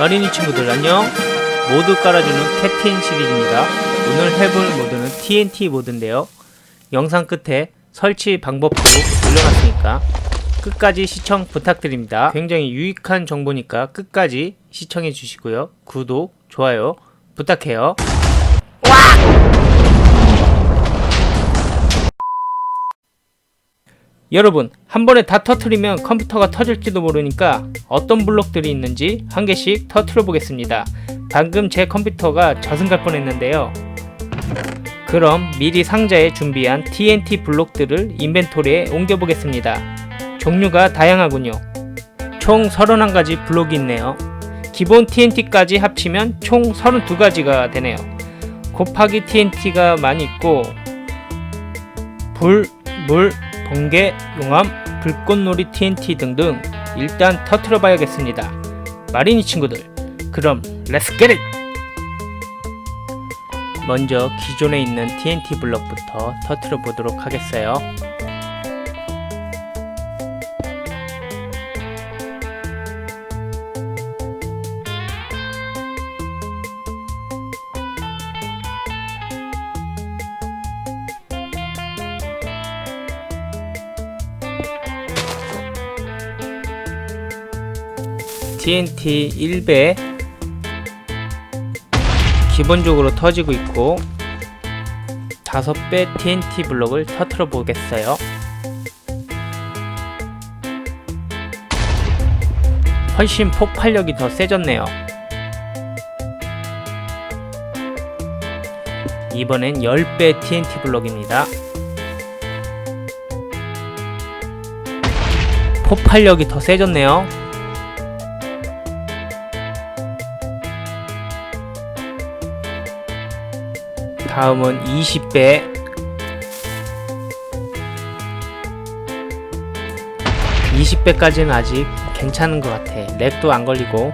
마리니 친구들 안녕. 모두 깔아주는 캡틴 시리즈입니다. 오늘 해볼 모드는 TNT 모드인데요. 영상 끝에 설치 방법도 올려놨으니까 끝까지 시청 부탁드립니다. 굉장히 유익한 정보니까 끝까지 시청해 주시고요. 구독, 좋아요 부탁해요 여러분 한 번에 다 터트리면 컴퓨터가 터질지도 모르니까 어떤 블록들이 있는지 한 개씩 터트려 보겠습니다. 방금 제 컴퓨터가 저승갈 뻔했는데요. 그럼 미리 상자에 준비한 TNT 블록들을 인벤토리에 옮겨 보겠습니다. 종류가 다양하군요. 총 31가지 블록이 있네요. 기본 TNT까지 합치면 총 32가지가 되네요. 곱하기 TNT가 많이 있고 불, 물, 번개, 용암, 불꽃놀이 TNT 등등 일단 터트려 봐야겠습니다. 마리니 친구들, 그럼 렛츠 겟잇! 먼저 기존에 있는 TNT 블럭부터 터트려 보도록 하겠어요. TNT 1배 기본적으로 터지고 있고 5배 TNT 블록을 터트려 보겠어요. 훨씬 폭발력이 더 세졌네요. 이번엔 10배 TNT 블록입니다. 폭발력이 더 세졌네요. 다음은 20배. 20배까지는 아직 괜찮은 것 같아. 렉도 안 걸리고.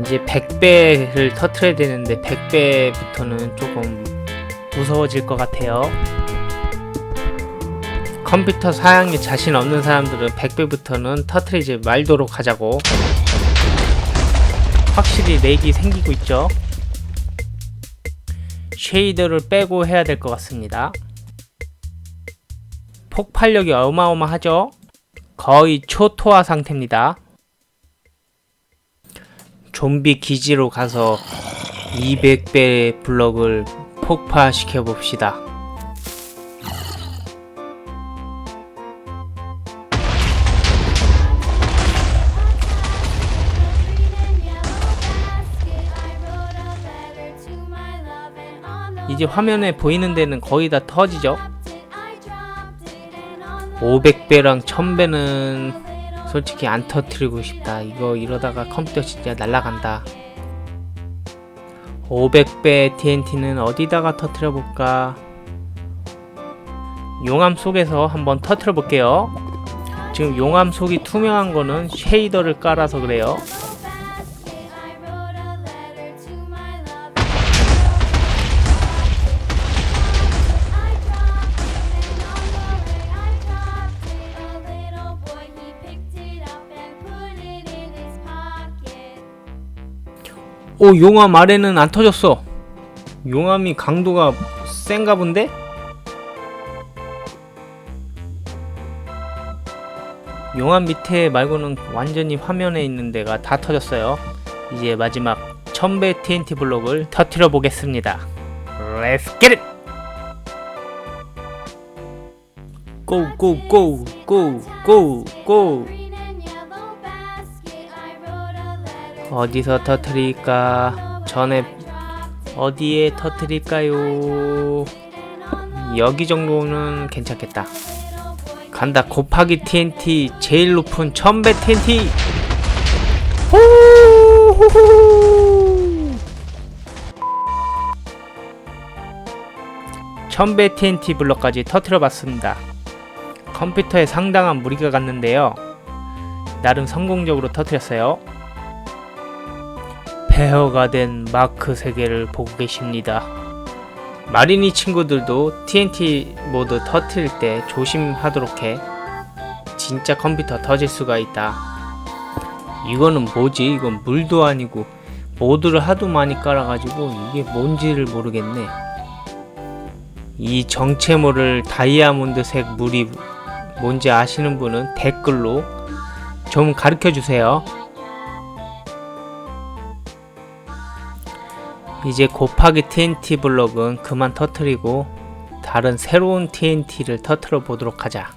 이제 100배를 터트려야 되는데 100배부터는 조금 무서워질 것 같아요. 컴퓨터 사양에 자신 없는 사람들은 100배부터는 터트리지 말도록 하자고. 확실히 렉이 생기고 있죠 쉐이더를 빼고 해야 될 것 같습니다. 폭발력이 어마어마하죠? 거의 초토화 상태입니다. 좀비 기지로 가서 200배 블럭을 폭파시켜 봅시다. 이제 화면에 보이는 데는 거의 다 터지죠? 500배랑 1000배는 솔직히 안 터트리고 싶다. 이거 이러다가 컴퓨터 진짜 날라간다. 500배 TNT는 어디다가 터트려 볼까? 용암 속에서 한번 터트려 볼게요. 지금 용암 속이 투명한 거는 쉐이더를 깔아서 그래요. 오 용암 아래는 안 터졌어 용암이 강도가 센가 본데? 용암 밑에 말고는 완전히 화면에 있는 데가 다 터졌어요 이제 마지막 1000배 TNT 블록을 터트려 보겠습니다 Let's get it! 고고고고 어디서 터트릴까? 전에 어디에 터트릴까요? 여기 정도는 괜찮겠다. 간다 곱하기 TNT 제일 높은 1000배 TNT 1000배 TNT 블럭까지 터트려 봤습니다. 컴퓨터에 상당한 무리가 갔는데요. 나름 성공적으로 터트렸어요. 폐허가 된 마크 세계를 보고 계십니다. 마리니 친구들도 TNT 모드 터트릴 때 조심하도록 해. 진짜 컴퓨터 터질 수가 있다. 이거는 뭐지? 이건 물도 아니고 모드를 하도 많이 깔아가지고 이게 뭔지를 모르겠네. 이 정체 모를 다이아몬드색 물이 뭔지 아시는 분은 댓글로 좀 가르쳐 주세요. 이제 곱하기 TNT 블럭은 그만 터트리고 다른 새로운 TNT를 터트려 보도록 하자.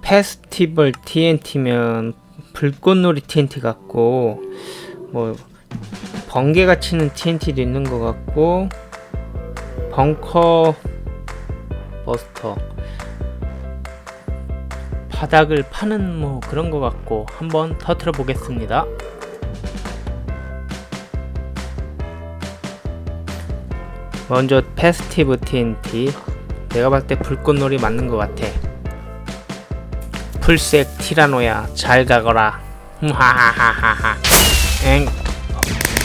페스티벌 TNT면 불꽃놀이 TNT 같고 뭐 번개가 치는 TNT도 있는 것 같고 벙커 버스터 바닥을 파는 뭐 그런 것 같고 한번 터트려 보겠습니다. 먼저 페스티브 TNT 내가 봤을 때 불꽃놀이 맞는 것 같아. 풀색 티라노야 잘 가거라. 하하하하하. 엥.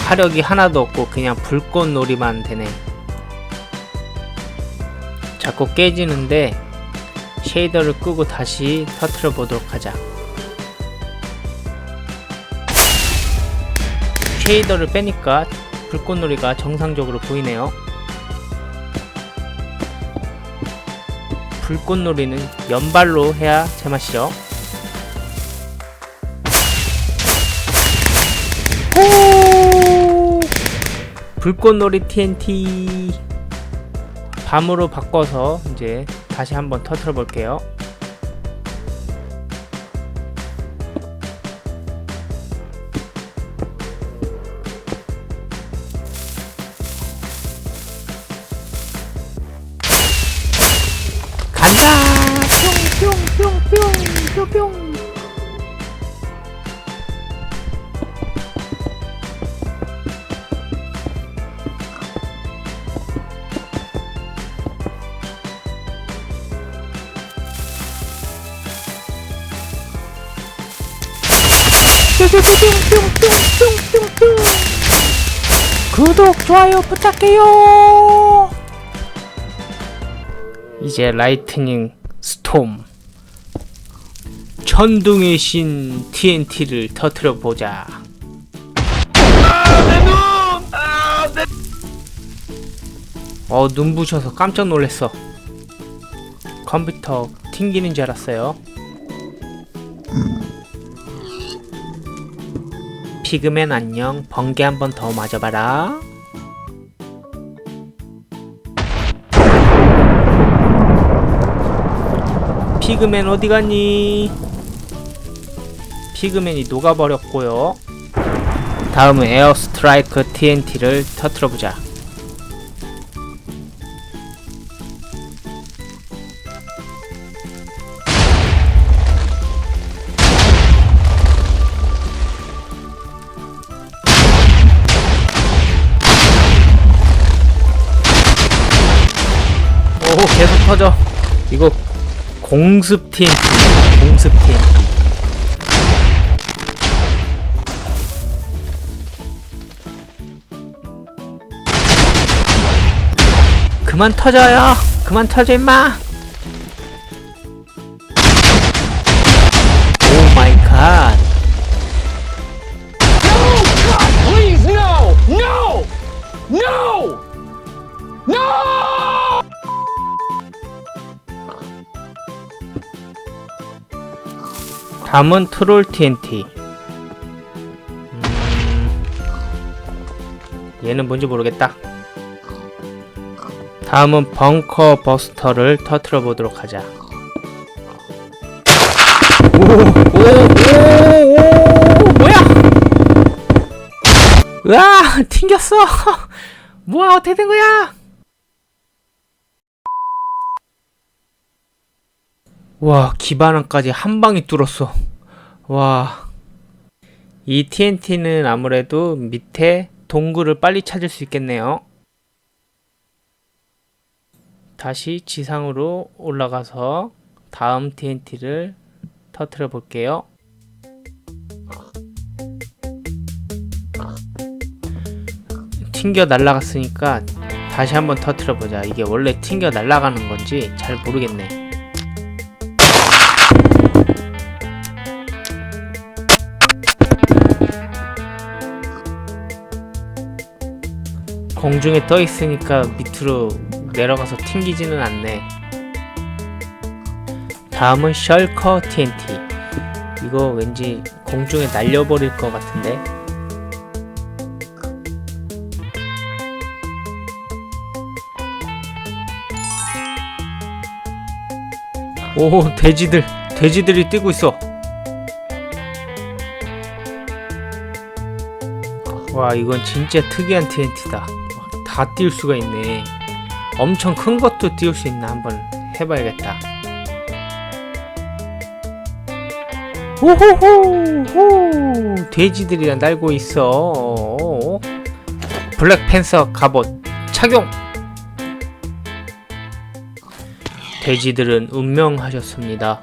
화력이 하나도 없고 그냥 불꽃놀이만 되네. 자꾸 깨지는데 쉐이더를 끄고 다시 터트려 보도록 하자. 쉐이더를 빼니까 불꽃놀이가 정상적으로 보이네요. 불꽃놀이는 연발로 해야 제맛이죠. 오! 불꽃놀이 TNT 밤으로 바꿔서 이제 다시 한번 터트려 볼게요. 구독 좋아요 부탁해요. 이제 라이트닝 스톰 천둥의 신 TNT를 터트려 보자. 어 눈부셔서 깜짝 놀랐어. 컴퓨터 튕기는 줄 알았어요. 피그맨 안녕 번개 한 번 더 맞아봐라. 피그맨 어디 갔니? 피그맨이 녹아버렸고요. 다음은 에어 스트라이크 TNT를 터트려 보자. 터져. 이거 공습 TNT. 공습 TNT. 그만 터져요. 그만 터져 임마. 다음은 트롤 TNT. 음, 얘는 뭔지 모르겠다. 다음은 벙커 버스터를 터트려 보도록 하자. 오, 오, 오, 오, 뭐야? 으아, 튕겼어. 뭐야, 어떻게 된 거야? 와, 기반함까지 한 방에 뚫었어. 와. 이 TNT는 아무래도 밑에 동굴을 빨리 찾을 수 있겠네요. 다시 지상으로 올라가서 다음 TNT를 터트려 볼게요. 튕겨 날아갔으니까 다시 한번 터트려 보자. 이게 원래 튕겨 날아가는 건지 잘 모르겠네. 공중에 떠 있으니까 밑으로 내려가서 튕기지는 않네. 다음은 셜커 TNT. 이거 왠지 공중에 날려버릴 것 같은데. 오, 돼지들, 돼지들이 뛰고 있어. 와, 이건 진짜 특이한 TNT다. 다 띄울 수가 있네. 엄청 큰 것도 띄울 수 있나 한번 해봐야겠다. 호호호! 호! 돼지들이랑 날고 있어. 블랙팬서 갑옷 착용! 돼지들은 운명하셨습니다.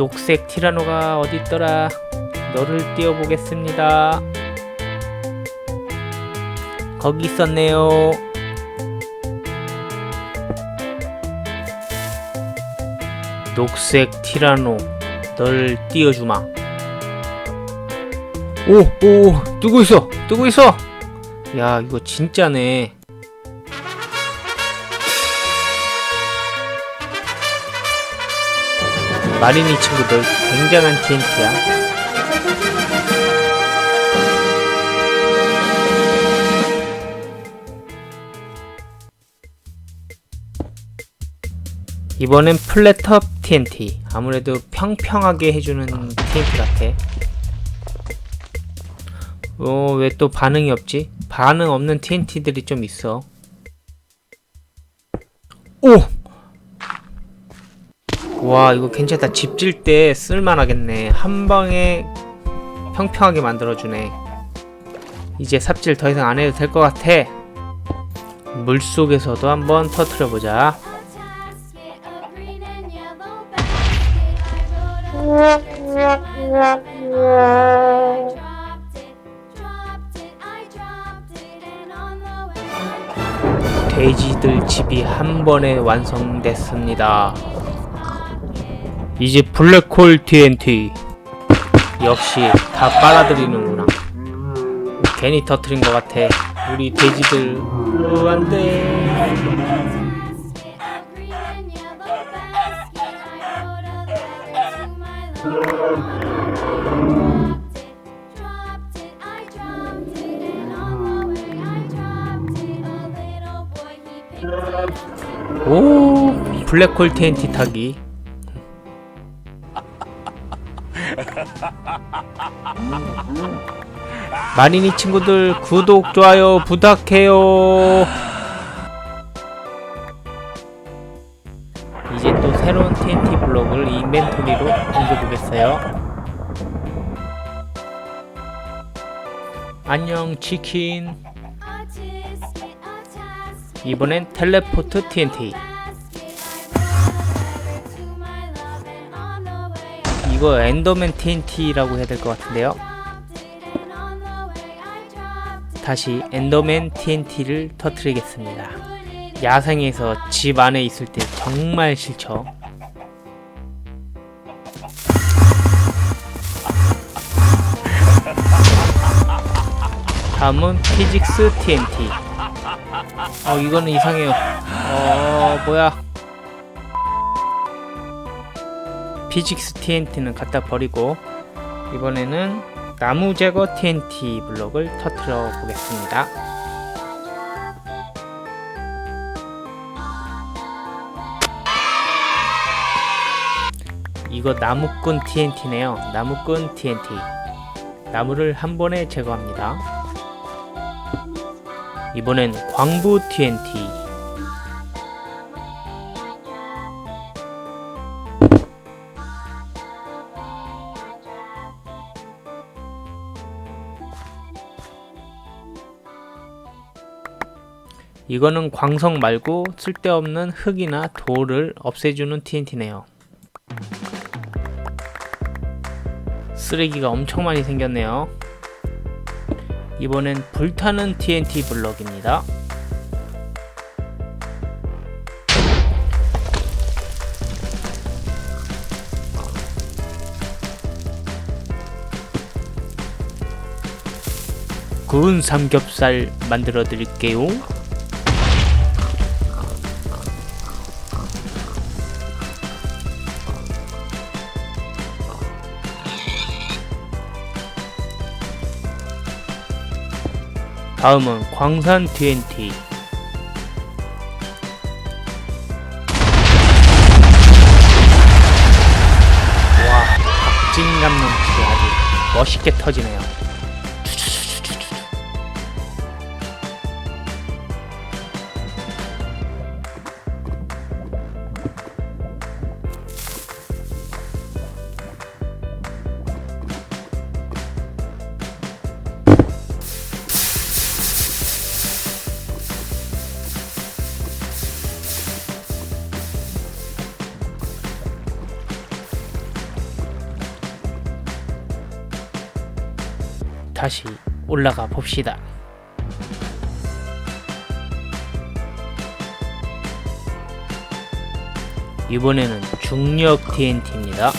녹색 티라노가 어디 있더라? 너를 띄워보겠습니다. 거기 있었네요. 녹색 티라노, 널 띄워주마. 오, 오, 뜨고 있어, 뜨고 있어. 야, 이거 진짜네. 마리니 친구들 굉장한 TNT야. 이번엔 플랫톱 TNT. 아무래도 평평하게 해주는 TNT 같아. 어, 왜 또 반응이 없지? 반응 없는 TNT들이 좀 있어. 오! 와, 이거 괜찮다. 집 질 때 쓸만하겠네. 한 방에 평평하게 만들어주네. 이제 삽질 더 이상 안 해도 될 것 같아. 물 속에서도 한번 터트려보자. 돼지들 집이 한 번에 완성됐습니다. 이제 블랙홀 TNT. 역시 다 빨아들이는구나. 괜히 터트린 것 같아. 우리 돼지들. 으, 안 돼. Basket of green and yellow basket. I 마리니 친구들 구독 좋아요 부탁해요. 이제 또 새로운 TNT 블록을 인벤토리로 옮겨보겠어요. 안녕 치킨. 이번엔 텔레포트 TNT. 이거 엔더맨 TNT라고 해야 될 것 같은데요. 다시 엔더맨 TNT를 터트리겠습니다. 야생에서 집 안에 있을 때 정말 싫죠. 다음은 피직스 TNT. 어 이거는 이상해요. 어 뭐야? 피직스 TNT는 갖다 버리고 이번에는 나무 제거 TNT 블록을 터트려 보겠습니다. 이거 나무꾼 TNT네요. 나무꾼 TNT. 나무를 한 번에 제거합니다. 이번엔 광부 TNT. 이거는 광석 말고 쓸데없는 흙이나 돌을 없애주는 TNT네요. 쓰레기가 엄청 많이 생겼네요. 이번엔 불타는 TNT 블럭입니다. 구운 삼겹살 만들어 드릴게요. 다음은 광산 TNT. 와, 박진감 넘치게 아주 멋있게 터지네요. 다시 올라가 봅시다. 이번에는 중력 TNT입니다.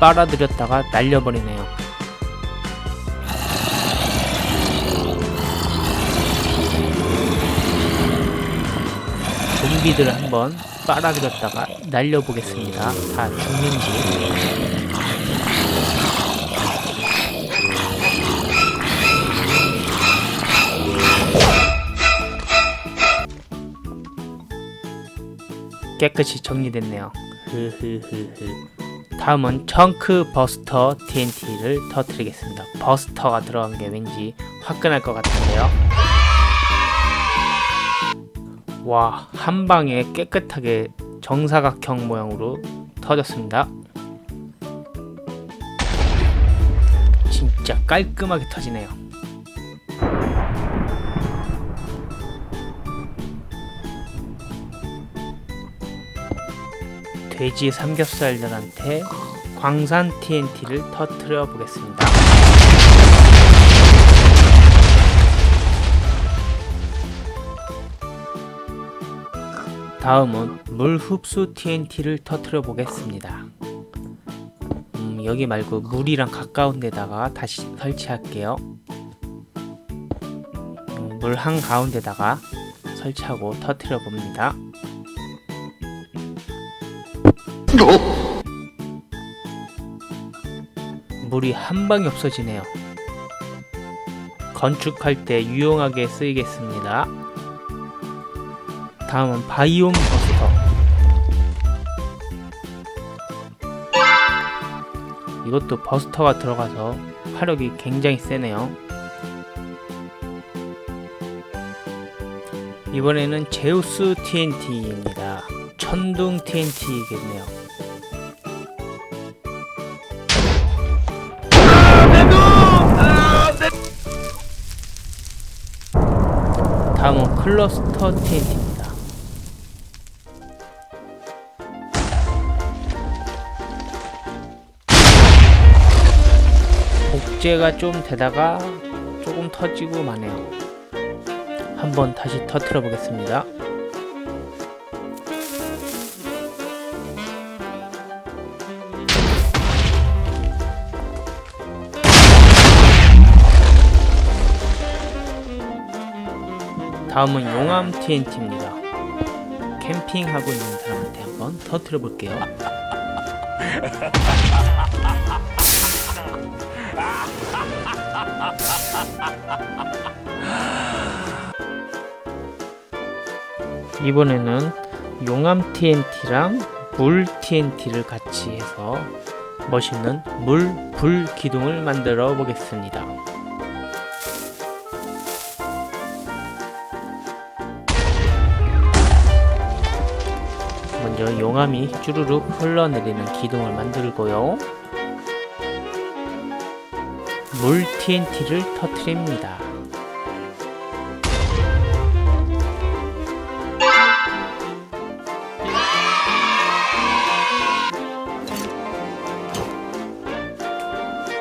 빨아들였다가 날려버리네요. 좀비들 한번 빨아들였다가 날려보겠습니다. 다 죽는지. 깨끗이 정리됐네요. 흐흐흐흐. 다음은 청크 버스터 TNT를 터뜨리겠습니다. 버스터가 들어간 게 왠지 화끈할 것 같은데요. 와, 한 방에 깨끗하게 정사각형 모양으로 터졌습니다. 진짜 깔끔하게 터지네요. 돼지 삼겹살들한테 광산 TNT를 터트려 보겠습니다. 다음은 물 흡수 TNT를 터트려 보겠습니다. 음, 여기 말고 물이랑 가까운 데다가 다시 설치할게요. 음, 물 한 가운데다가 설치하고 터트려 봅니다. 물이 한 방에 없어지네요. 건축할 때 유용하게 쓰이겠습니다. 다음은 바이옴 버스터. 이것도 버스터가 들어가서 화력이 굉장히 세네요. 이번에는 제우스 TNT입니다. 천둥 TNT겠네요. 다음은 클러스터 TNT 복제가 좀 되다가 조금 터지고 마네요. 한번 다시 터트려 보겠습니다. 다음은 용암 TNT입니다. 캠핑하고 있는 사람한테 한번 터트려 볼게요. 이번에는 용암 TNT랑 물 TNT를 같이 해서 멋있는 물, 불 기둥을 만들어 보겠습니다. 먼저 용암이 쭈루룩 흘러내리는 기둥을 만들고요. 물 TNT를 터트립니다.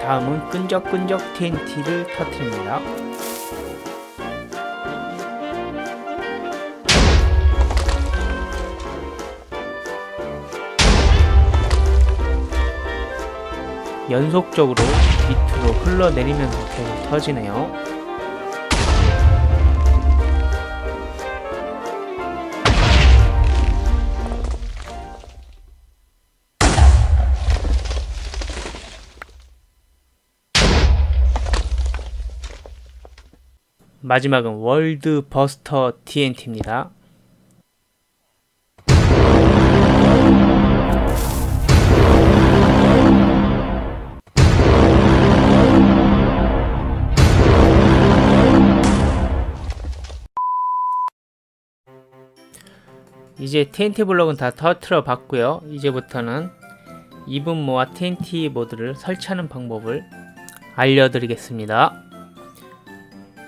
다음은 끈적끈적 TNT를 터트립니다. 연속적으로 밑으로 흘러내리면서 계속 터지네요. 마지막은 월드 버스터 TNT입니다. 이제 TNT 블록은 다 터트려 봤고요. 이제부터는 이분모와 TNT 모드를 설치하는 방법을 알려드리겠습니다.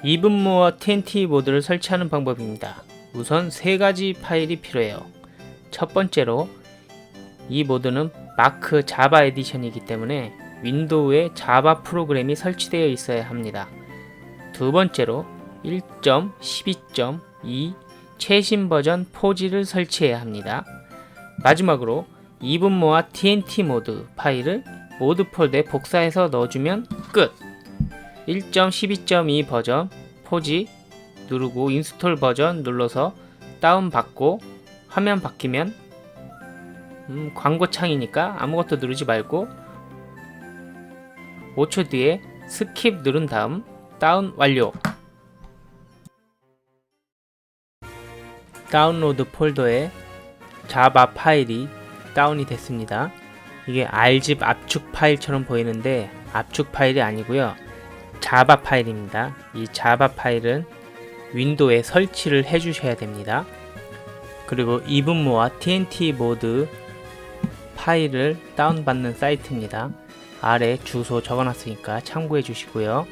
이분모와 TNT 모드를 설치하는 방법입니다. 우선 세 가지 파일이 필요해요. 첫 번째로 이 모드는 마크 자바 에디션이기 때문에 윈도우에 자바 프로그램이 설치되어 있어야 합니다. 두 번째로 1.12.2 최신 버전 4G를 설치해야 합니다. 마지막으로 이분모와 TNT 모드 파일을 모드 폴더에 복사해서 넣어주면 끝! 1.12.2 버전 4G 누르고 인스톨 버전 눌러서 다운받고 화면 바뀌면 음, 광고 창이니까 아무것도 누르지 말고 5초 뒤에 스킵 누른 다음 다운 완료 다운로드 폴더에 자바 파일이 다운이 됐습니다. 이게 R집 압축 파일처럼 보이는데 압축 파일이 아니고요. 자바 파일입니다. 이 자바 파일은 윈도우에 설치를 해 주셔야 됩니다. 그리고 이분모와 TNT 모드 파일을 다운받는 사이트입니다. 아래 주소 적어놨으니까 참고해 주시고요.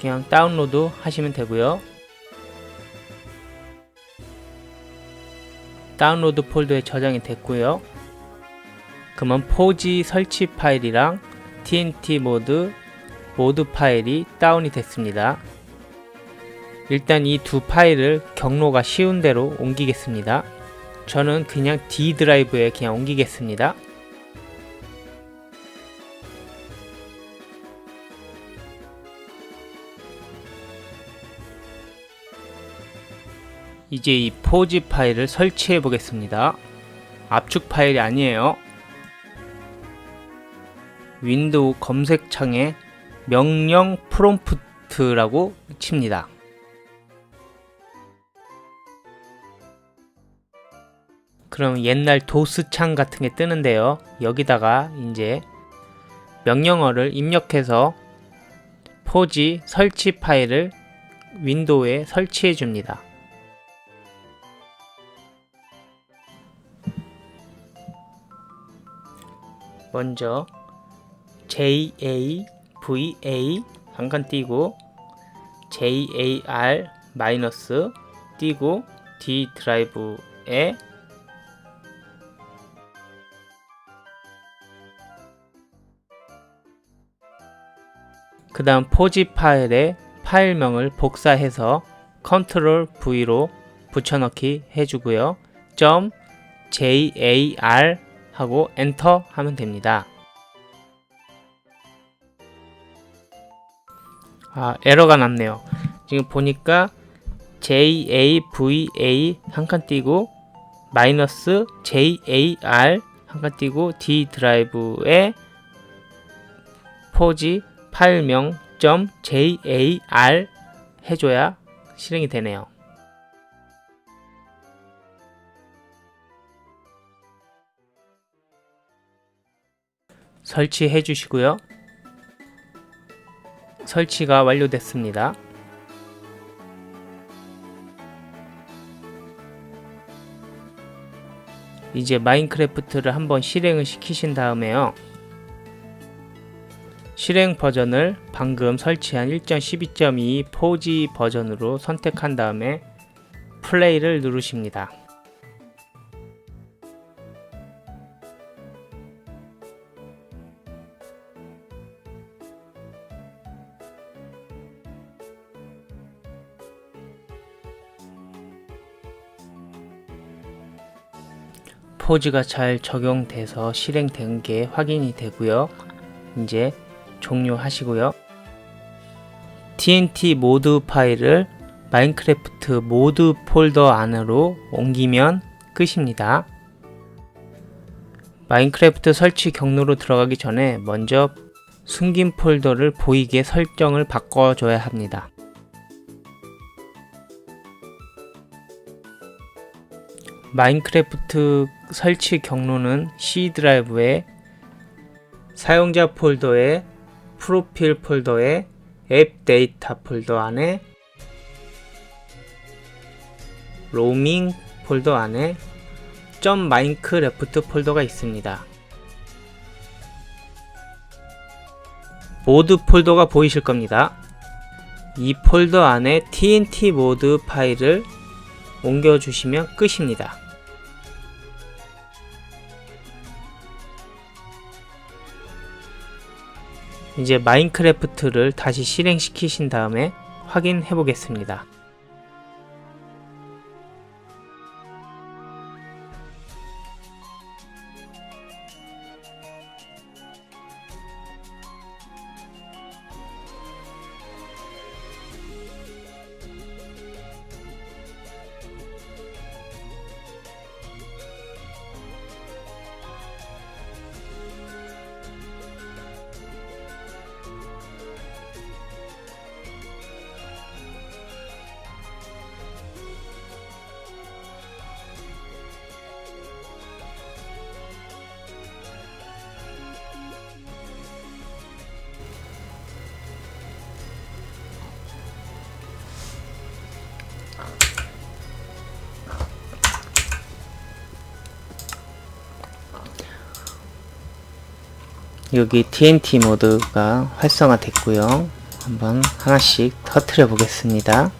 그냥 다운로드 하시면 되고요. 다운로드 폴더에 저장이 됐고요. 그러면 4G 설치 파일이랑 TNT 모드 모드 파일이 다운이 됐습니다. 일단 이 두 파일을 경로가 쉬운 대로 옮기겠습니다. 저는 그냥 D 드라이브에 그냥 옮기겠습니다. 이제 이 4G 파일을 설치해 보겠습니다. 압축 파일이 아니에요. 윈도우 검색창에 명령 프롬프트라고 칩니다. 그럼 옛날 도스 창 같은 게 뜨는데요. 여기다가 이제 명령어를 입력해서 4G 설치 파일을 윈도우에 설치해 줍니다. 먼저 JAVA 한칸 띄고 JAR 마이너스 띄고 D 드라이브에 그 다음 포지 파일에 파일명을 복사해서 컨트롤 V로 붙여넣기 해주고요. .jar 하고 엔터 하면 됩니다. 아, 에러가 났네요. 지금 보니까 JAVA 한 칸 띄고 마이너스 JAR 한 칸 띄고 D 드라이브에 포지 파일명 .jar 해줘야 실행이 되네요. 설치해 주시고요. 설치가 완료됐습니다. 이제 마인크래프트를 한번 실행을 시키신 다음에요. 실행 버전을 방금 설치한 1.12.2 4G 버전으로 선택한 다음에 플레이를 누르십니다. 포즈가 잘 적용돼서 실행된 게 확인이 되고요. 이제 종료하시고요. TNT 모드 파일을 마인크래프트 모드 폴더 안으로 옮기면 끝입니다. 마인크래프트 설치 경로로 들어가기 전에 먼저 숨긴 폴더를 보이게 설정을 바꿔줘야 합니다. 마인크래프트 설치 경로는 C 드라이브에 사용자 폴더에 프로필 폴더에 앱 데이터 폴더 안에 로밍 폴더 안에 점 마인크래프트 폴더가 있습니다. 모드 폴더가 보이실 겁니다. 이 폴더 안에 TNT 모드 파일을 옮겨주시면 끝입니다. 이제 마인크래프트를 다시 실행시키신 다음에 확인해 보겠습니다. 여기 TNT 모드가 활성화 됐고요. 한번 하나씩 터트려 보겠습니다.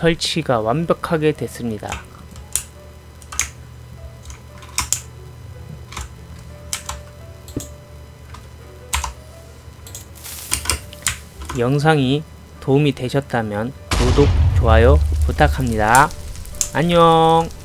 설치가 완벽하게 됐습니다. 영상이 도움이 되셨다면 구독, 좋아요 부탁합니다. 안녕!